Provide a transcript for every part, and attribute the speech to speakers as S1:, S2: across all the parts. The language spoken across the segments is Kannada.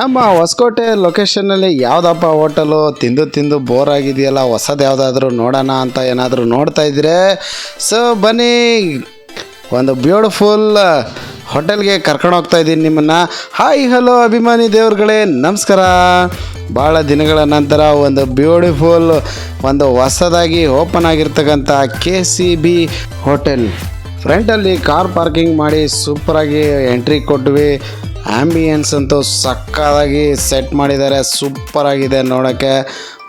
S1: ನಮ್ಮ ಹೊಸಕೋಟೆ ಲೊಕೇಶನಲ್ಲಿ ಯಾವುದಪ್ಪ ಹೋಟೆಲು ತಿಂದು ತಿಂದು ಬೋರ್ ಆಗಿದೆಯಲ್ಲ, ಹೊಸದು ಯಾವುದಾದ್ರೂ ನೋಡೋಣ ಅಂತ ಏನಾದರೂ ನೋಡ್ತಾ ಇದ್ರೆ? ಸೊ ಬನ್ನಿ. ಒಂದು ಬ್ಯೂಟಿಫುಲ್ ಹೋಟೆಲ್ಗೆ ಕರ್ಕೊಂಡು ಹೋಗ್ತಾ ಇದ್ದೀನಿ ನಿಮ್ಮನ್ನು. ಹಾಯ್ ಹಲೋ ಅಭಿಮಾನಿ ದೇವ್ರುಗಳೇ. ನಮಸ್ಕಾರ. ಭಾಳ ದಿನಗಳ ನಂತರ ಒಂದು ಬ್ಯೂಟಿಫುಲ್ ಒಂದು ಹೊಸದಾಗಿ ಓಪನ್ ಆಗಿರ್ತಕ್ಕಂಥ ಕೆ ಸಿ ಬಿ ಹೋಟೆಲ್ ಫ್ರಂಟಲ್ಲಿ ಕಾರ್ ಪಾರ್ಕಿಂಗ್ ಮಾಡಿ ಸೂಪರಾಗಿ ಎಂಟ್ರಿ ಕೊಟ್ವಿ. ಆ್ಯಂಬಿಯನ್ಸ್ ಅಂತೂ ಸಕ್ಕದಾಗಿ ಸೆಟ್ ಮಾಡಿದ್ದಾರೆ ಸೂಪರಾಗಿದೆ ನೋಡೋಕ್ಕೆ.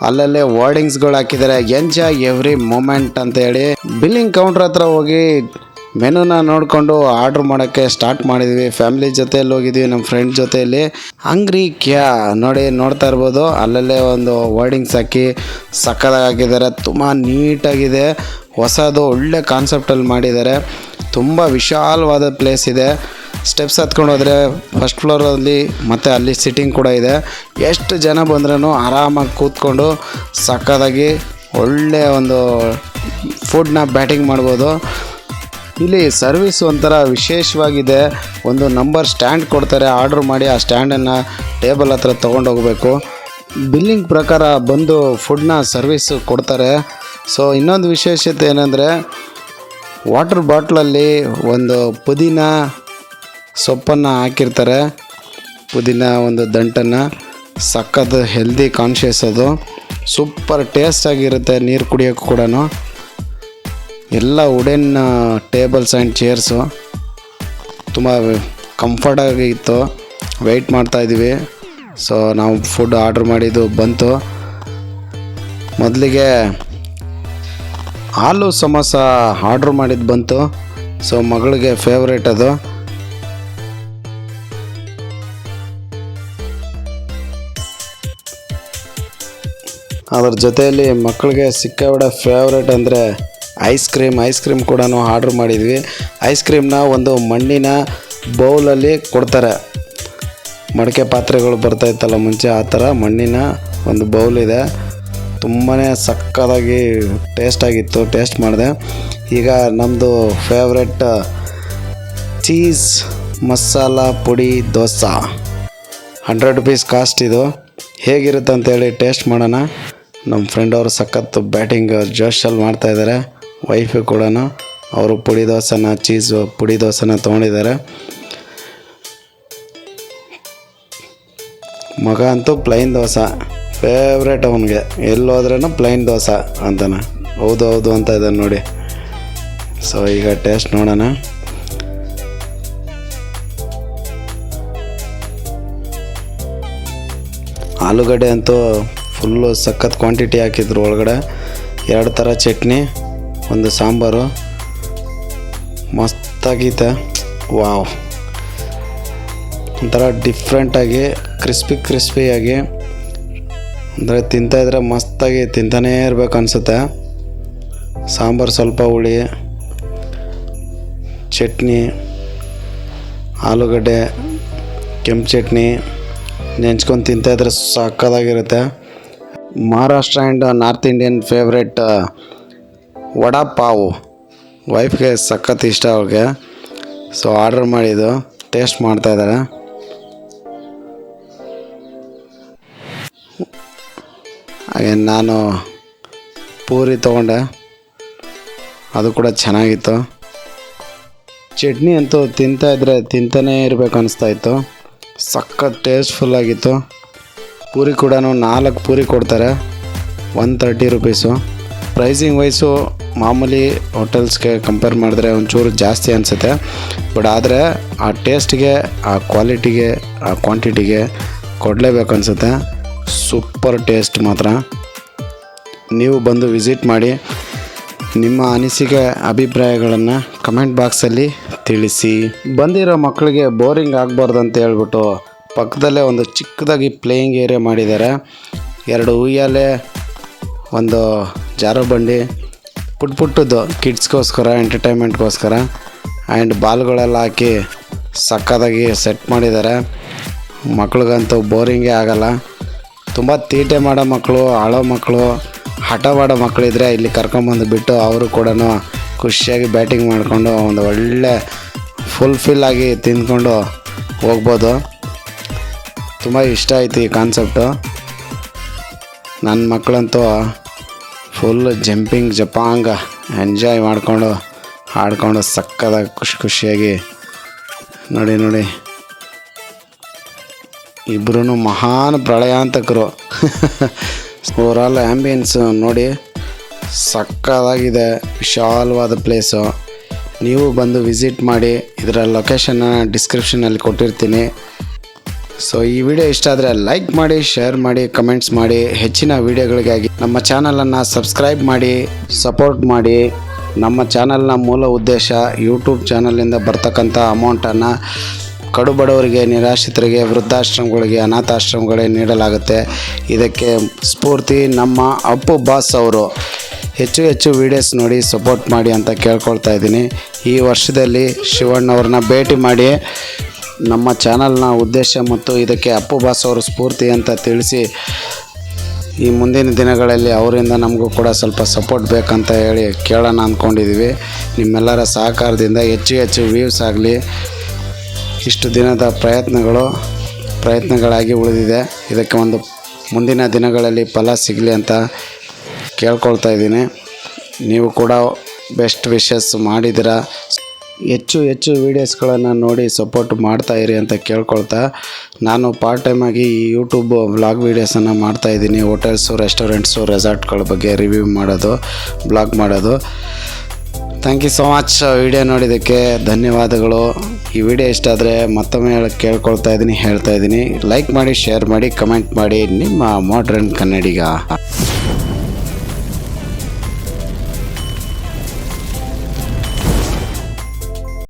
S1: ಅಲ್ಲಲ್ಲೇ ವರ್ಡಿಂಗ್ಸ್ಗಳು ಹಾಕಿದ್ದಾರೆ ಎಂಜಾಯ್ ಎವ್ರಿ ಮೂಮೆಂಟ್ ಅಂತ ಹೇಳಿ. ಬಿಲ್ಲಿಂಗ್ ಕೌಂಟ್ರ್ ಹತ್ರ ಹೋಗಿ ಮೆನುನ ನೋಡಿಕೊಂಡು ಆರ್ಡ್ರ್ ಮಾಡೋಕ್ಕೆ ಸ್ಟಾರ್ಟ್ ಮಾಡಿದ್ವಿ. ಫ್ಯಾಮಿಲಿ ಜೊತೆಯಲ್ಲಿ ಹೋಗಿದ್ವಿ ನಮ್ಮ ಫ್ರೆಂಡ್ ಜೊತೆಯಲ್ಲಿ. ಅಂಗ್ರಿ ಕ್ಯಾ? ನೋಡಿ, ನೋಡ್ತಾ ಇರ್ಬೋದು. ಅಲ್ಲಲ್ಲೇ ಒಂದು ವರ್ಡಿಂಗ್ಸ್ ಹಾಕಿ ಸಕ್ಕದಾಗಿ ಹಾಕಿದ್ದಾರೆ. ತುಂಬ ನೀಟಾಗಿದೆ ಹೊಸದು ಒಳ್ಳೆ ಕಾನ್ಸೆಪ್ಟಲ್ಲಿ ಮಾಡಿದ್ದಾರೆ. ತುಂಬ ವಿಶಾಲವಾದ ಪ್ಲೇಸ್ ಇದೆ. ಸ್ಟೆಪ್ಸ್ ಹತ್ಕೊಂಡು ಹೋದರೆ ಫಸ್ಟ್ ಫ್ಲೋರಲ್ಲಿ ಮತ್ತು ಅಲ್ಲಿ ಸಿಟ್ಟಿಂಗ್ ಕೂಡ ಇದೆ. ಎಷ್ಟು ಜನ ಬಂದ್ರೂ ಆರಾಮಾಗಿ ಕೂತ್ಕೊಂಡು ಸಕ್ಕದಾಗಿ ಒಳ್ಳೆಯ ಒಂದು ಫುಡ್ನ ಬ್ಯಾಟಿಂಗ್ ಮಾಡ್ಬೋದು. ಇಲ್ಲಿ ಸರ್ವಿಸ್ ಒಂಥರ ವಿಶೇಷವಾಗಿದೆ. ಒಂದು ನಂಬರ್ ಸ್ಟ್ಯಾಂಡ್ ಕೊಡ್ತಾರೆ ಆರ್ಡ್ರ್ ಮಾಡಿ ಆ ಸ್ಟ್ಯಾಂಡನ್ನು ಟೇಬಲ್ ಹತ್ರ ತೊಗೊಂಡೋಗ್ಬೇಕು ಬಿಲ್ಲಿಂಗ್ ಪ್ರಕಾರ ಬಂದು ಫುಡ್ನ ಸರ್ವಿಸ್ ಕೊಡ್ತಾರೆ. ಸೊ ಇನ್ನೊಂದು ವಿಶೇಷತೆ ಏನಂದರೆ ವಾಟರ್ ಬಾಟ್ಲಲ್ಲಿ ಒಂದು ಪುದೀನ ಸೊಪ್ಪನ್ನು ಹಾಕಿರ್ತಾರೆ. ಪುದೀನ ಒಂದು ದಂಟನ್ನು. ಸಕ್ಕತ್ ಹೆಲ್ದಿ ಕಾನ್ಷಿಯಸ್ ಅದು. ಸೂಪರ್ ಟೇಸ್ಟಾಗಿರುತ್ತೆ ನೀರು ಕುಡಿಯೋಕ್ಕೂ ಕೂಡ ಎಲ್ಲ ವುಡೆನ್ ಟೇಬಲ್ಸ್ ಆ್ಯಂಡ್ ಚೇರ್ಸು ತುಂಬ ಕಂಫರ್ಟಾಗಿ ಇತ್ತು. ವೆಯ್ಟ್ ಮಾಡ್ತಾಯಿದ್ವಿ ಸೊ ನಾವು ಫುಡ್ ಆರ್ಡ್ರ್ ಮಾಡಿದ್ದು ಬಂತು. ಮೊದಲಿಗೆ ಹಾಲು ಸಮೋಸ ಆರ್ಡ್ರ್ ಮಾಡಿದ್ದು ಬಂತು. ಸೊ ಮಗಳಿಗೆ ಫೇವ್ರೇಟ್ ಅದು. ಅದ್ರ ಜೊತೆಯಲ್ಲಿ ಮಕ್ಕಳಿಗೆ ಸಿಕ್ಕಾಬಿಡ ಫೇವ್ರೇಟ್ ಅಂದರೆ ಐಸ್ ಕ್ರೀಮ್ ಐಸ್ ಕ್ರೀಮ್ ಕೂಡ ಆರ್ಡ್ರ್ ಮಾಡಿದ್ವಿ. ಐಸ್ ಕ್ರೀಮ್ನ ಒಂದು ಮಣ್ಣಿನ ಬೌಲಲ್ಲಿ ಕೊಡ್ತಾರೆ. ಮಡಿಕೆ ಪಾತ್ರೆಗಳು ಬರ್ತಾ ಇತ್ತಲ್ಲ ಮುಂಚೆ, ಆ ಥರ ಮಣ್ಣಿನ ಒಂದು ಬೌಲ್ ಇದೆ. ತುಂಬಾ ಸಕ್ಕದಾಗಿ ಟೇಸ್ಟ್ ಆಗಿತ್ತು ಟೇಸ್ಟ್ ಮಾಡಿದೆ. ಈಗ ನಮ್ಮದು ಫೇವ್ರೆಟ್ ಚೀಸ್ ಮಸಾಲ ಪುಡಿ, ದೋಸೆ. ಹಂಡ್ರೆಡ್ ರುಪೀಸ್ ಕಾಸ್ಟ್ ಇದು. ಹೇಗಿರುತ್ತೆ ಅಂತೇಳಿ ಟೇಸ್ಟ್ ಮಾಡೋಣ. ನಮ್ಮ ಫ್ರೆಂಡ್ ಅವರು ಸಖತ್ತು ಬ್ಯಾಟಿಂಗ್ ಜೋಶಲ್ಲಿ ಮಾಡ್ತಾಯಿದ್ದಾರೆ ವೈಫು ಕೂಡ ಅವರು ಪುಡಿ ದೋಸೆನ ಚೀಸು ಪುಡಿ ದೋಸೆನ ತೊಗೊಂಡಿದ್ದಾರೆ ಮಗ ಅಂತೂ ಪ್ಲೈನ್ ದೋಸೆ. ಫೇವ್ರೇಟ್ ಅವನಿಗೆ. ಎಲ್ಲೋದ್ರೂ ಪ್ಲೈನ್ ದೋಸೆ ಅಂತಾನೆ. ಹೌದು ಹೌದು ಅಂತ ಇದ್ದಾನೆ ನೋಡಿ. ಸೊ ಈಗ ಟೇಸ್ಟ್ ನೋಡೋಣ. ಆಲೂಗಡ್ಡೆ ಅಂತೂ ಫುಲ್ಲು ಸಖತ್ ಕ್ವಾಂಟಿಟಿ ಹಾಕಿದ್ರು ಒಳಗಡೆ. ಎರಡು ಥರ ಚಟ್ನಿ, ಒಂದು ಸಾಂಬಾರು. ಮಸ್ತಾಗೈತೆ. ವಾವ್. ಒಂಥರ ಡಿಫ್ರೆಂಟಾಗಿ ಕ್ರಿಸ್ಪಿ ಕ್ರಿಸ್ಪಿಯಾಗಿ ಅಂದರೆ ತಿಂತಾಯಿದ್ರೆ ಮಸ್ತಾಗಿ ತಿಂತಾನೇ ಇರಬೇಕು ಅನಿಸುತ್ತೆ. ಸಾಂಬಾರು ಸ್ವಲ್ಪ ಹುಳಿ, ಚಟ್ನಿ, ಆಲೂಗಡ್ಡೆ, ಕೆಂಪು ಚಟ್ನಿ. ನೆಂಚ್ಕೊಂಡು ತಿಂತಾಯಿದ್ರೆ ಸಕ್ಕದಾಗಿರುತ್ತೆ Maharashtra and north Indian favourite vada pav ವೈಫ್ಗೆ ಸಖತ್ ಇಷ್ಟ ಅವ್ರಿಗೆ ಸೊ ಆರ್ಡರ್ ಮಾಡಿದ್ದು. ಟೇಸ್ಟ್ ಮಾಡ್ತಾಯಿದ್ದಾರೆ ಹಾಗೆ ನಾನು ಪೂರಿ ತೊಗೊಂಡೆ. ಅದು ಕೂಡ ಚೆನ್ನಾಗಿತ್ತು. ಚಟ್ನಿ ಅಂತೂ ತಿಂತಾ ಇದ್ರೆ ತಿಂತಾನೇ ಇರಬೇಕು ಅನಿಸ್ತಾ ಇತ್ತು. ಸಖತ್ ಟೇಸ್ಟ್ಫುಲ್ ಆಗಿತ್ತು. ಪೂರಿ ಕೂಡ ನಾಲ್ಕು ಪೂರಿ ಕೊಡ್ತಾರೆ. One thirty rupees pricing wise ಮಾಮೂಲಿ ಹೋಟೆಲ್ಸ್ಗೆ ಕಂಪೇರ್ ಮಾಡಿದ್ರೆ ಒಂಚೂರು ಜಾಸ್ತಿ ಅನಿಸುತ್ತೆ. ಬಟ್ ಆದರೆ ಆ ಟೇಸ್ಟ್ಗೆ ಆ ಕ್ವಾಲಿಟಿಗೆ ಆ ಕ್ವಾಂಟಿಟಿಗೆ ಕೊಡಲೇಬೇಕು ಅನಿಸುತ್ತೆ. ಸೂಪರ್ ಟೇಸ್ಟ್ ಮಾತ್ರ. ನೀವು ಬಂದು ವಿಸಿಟ್ ಮಾಡಿ ನಿಮ್ಮ ಅನಿಸಿಕೆ, ಅಭಿಪ್ರಾಯಗಳನ್ನು ಕಮೆಂಟ್ ಬಾಕ್ಸಲ್ಲಿ ತಿಳಿಸಿ. ಬಂದಿರೋ ಮಕ್ಕಳಿಗೆ ಬೋರಿಂಗ್ ಆಗಬಾರ್ದು ಅಂತ ಹೇಳ್ಬಿಟ್ಟು ಪಕ್ಕದಲ್ಲೇ ಒಂದು ಚಿಕ್ಕದಾಗಿ ಪ್ಲೇಯಿಂಗ್ ಏರಿಯಾ ಮಾಡಿದ್ದಾರೆ. ಎರಡು ಉಯ್ಯಾಲೆ, ಒಂದು ಜಾರೋ ಬಂಡಿ ಪುಟ್ ಪುಟ್ಟದ್ದು ಕಿಡ್ಸ್ಗೋಸ್ಕರ, ಎಂಟರ್ಟೈನ್ಮೆಂಟ್ಗೋಸ್ಕರ, ಆ್ಯಂಡ್ ಬಾಲ್ಗಳೆಲ್ಲ ಹಾಕಿ ಸಕ್ಕದಾಗಿ ಸೆಟ್ ಮಾಡಿದ್ದಾರೆ. ಮಕ್ಳಿಗಂತೂ ಬೋರಿಂಗೇ ಆಗಲ್ಲ. ತುಂಬ ತೀಟೆ ಮಾಡೋ ಮಕ್ಕಳು, ಆಳೋ ಮಕ್ಕಳು, ಹಠ ಮಾಡೋ ಮಕ್ಕಳಿದ್ರೆ ಇಲ್ಲಿ ಕರ್ಕೊಂಬಂದು ಬಿಟ್ಟು ಅವರು ಕೂಡ ಖುಷಿಯಾಗಿ ಬ್ಯಾಟಿಂಗ್ ಮಾಡಿಕೊಂಡು ಒಂದು ಒಳ್ಳೆ ಫುಲ್ಫಿಲ್ ಆಗಿ ತಿಂದ್ಕೊಂಡು ಹೋಗ್ಬೋದು. ತುಂಬ ಇಷ್ಟ ಆಯ್ತು ಈ ಕಾನ್ಸೆಪ್ಟು ನನ್ನ ಮಕ್ಕಳಂತೂ ಫುಲ್ ಜಂಪಿಂಗ್ ಜಪಾಂಗ ಎಂಜಾಯ್ ಮಾಡಿಕೊಂಡು ಹಾಡ್ಕೊಂಡು ಸಕ್ಕದಾಗಿ ಖುಷಿ ಖುಷಿಯಾಗಿ ನೋಡಿ ನೋಡಿ. ಇಬ್ಬರೂ ಮಹಾನ್ ಪ್ರಳಯಾಂತಕರು ಓವರಾಲ್ ಆ್ಯಂಬಿಯನ್ಸ್ ನೋಡಿ ಸಕ್ಕದಾಗಿದೆ, ವಿಶಾಲವಾದ ಪ್ಲೇಸು ನೀವು ಬಂದು ವಿಸಿಟ್ ಮಾಡಿ, ಇದರ ಲೊಕೇಶನ್ನ ಡಿಸ್ಕ್ರಿಪ್ಷನಲ್ಲಿ ಕೊಟ್ಟಿರ್ತೀನಿ. ಸೊ ಈ ವಿಡಿಯೋ ಇಷ್ಟ ಆದರೆ ಲೈಕ್ ಮಾಡಿ ಶೇರ್ ಮಾಡಿ ಕಮೆಂಟ್ಸ್ ಮಾಡಿ. ಹೆಚ್ಚಿನ ವಿಡಿಯೋಗಳಿಗಾಗಿ ನಮ್ಮ ಚಾನಲನ್ನು ಸಬ್ಸ್ಕ್ರೈಬ್ ಮಾಡಿ ಸಪೋರ್ಟ್ ಮಾಡಿ. ನಮ್ಮ ಚಾನಲ್ನ ಮೂಲ ಉದ್ದೇಶ ಯೂಟ್ಯೂಬ್ ಚಾನಲಿಂದ ಬರ್ತಕ್ಕಂಥ ಅಮೌಂಟನ್ನು ಕಡು ಬಡವರಿಗೆ, ನಿರಾಶ್ರಿತರಿಗೆ, ವೃದ್ಧಾಶ್ರಮಗಳಿಗೆ, ಅನಾಥಾಶ್ರಮಗಳಿಗೆ ನೀಡಲಾಗುತ್ತೆ. ಇದಕ್ಕೆ ಸ್ಫೂರ್ತಿ ನಮ್ಮ ಅಪ್ಪು ಬಾಸ್ ಅವರು. ಹೆಚ್ಚು ಹೆಚ್ಚು ವೀಡಿಯೋಸ್ ನೋಡಿ ಸಪೋರ್ಟ್ ಮಾಡಿ ಅಂತ ಕೇಳ್ಕೊಳ್ತಾ ಇದ್ದೀನಿ. ಈ ವರ್ಷದಲ್ಲಿ ಶಿವಣ್ಣವ್ರನ್ನ ಭೇಟಿ ಮಾಡಿ ನಮ್ಮ ಚಾನಲ್ನ ಉದ್ದೇಶ ಮತ್ತು ಇದಕ್ಕೆ ಅಪ್ಪು ಬಾಸ್ ಅವರು ಸ್ಫೂರ್ತಿ ಅಂತ ತಿಳಿಸಿ ಈ ಮುಂದಿನ ದಿನಗಳಲ್ಲಿ ಅವರಿಂದ ನಮಗೂ ಕೂಡ ಸ್ವಲ್ಪ ಸಪೋರ್ಟ್ ಬೇಕಂತ ಹೇಳಿ ಕೇಳೋಣ ಅಂದ್ಕೊಂಡಿದ್ದೀವಿ ನಿಮ್ಮೆಲ್ಲರ ಸಹಕಾರದಿಂದ ಹೆಚ್ಚು ಹೆಚ್ಚು ವ್ಯೂಸ್ ಆಗಲಿ. ಇಷ್ಟು ದಿನದ ಪ್ರಯತ್ನಗಳು ಪ್ರಯತ್ನಗಳಾಗಿ ಉಳಿದಿದೆ. ಇದಕ್ಕೆ ಒಂದು ಮುಂದಿನ ದಿನಗಳಲ್ಲಿ ಫಲ ಸಿಗಲಿ ಅಂತ ಕೇಳ್ಕೊಳ್ತಾ ಇದ್ದೀನಿ. ನೀವು ಕೂಡ ಬೆಸ್ಟ್ ವಿಶಸ್ ಮಾಡಿದ್ದೀರಾ? ಹೆಚ್ಚು ಹೆಚ್ಚು ವೀಡಿಯೋಸ್ಗಳನ್ನು ನೋಡಿ ಸಪೋರ್ಟ್ ಮಾಡ್ತಾ ಇರಿ ಅಂತ ಕೇಳ್ಕೊಳ್ತಾ ನಾನು ಪಾರ್ಟ್ ಟೈಮಾಗಿ ಈ ಯೂಟ್ಯೂಬ್ ಬ್ಲಾಗ್ ವೀಡಿಯೋಸನ್ನು ಮಾಡ್ತಾಯಿದ್ದೀನಿ ಹೋಟೆಲ್ಸು ರೆಸ್ಟೋರೆಂಟ್ಸು ರೆಸಾರ್ಟ್ಗಳ ಬಗ್ಗೆ ರಿವ್ಯೂ ಮಾಡೋದು ಬ್ಲಾಗ್ ಮಾಡೋದು. Thank you so much video ನೋಡಿದ್ದಕ್ಕೆ ಧನ್ಯವಾದಗಳು. ಈ ವಿಡಿಯೋ ಇಷ್ಟ ಆದರೆ ಮತ್ತೊಮ್ಮೆ ಹೇಳಕ್ಕೆ ಕೇಳ್ಕೊಳ್ತಾ ಇದ್ದೀನಿ, ಹೇಳ್ತಾ ಇದ್ದೀನಿ. ಲೈಕ್ ಮಾಡಿ ಶೇರ್ ಮಾಡಿ ಕಮೆಂಟ್ ಮಾಡಿ ನಿಮ್ಮ ಮಾಡ್ರನ್ ಕನ್ನಡಿಗ.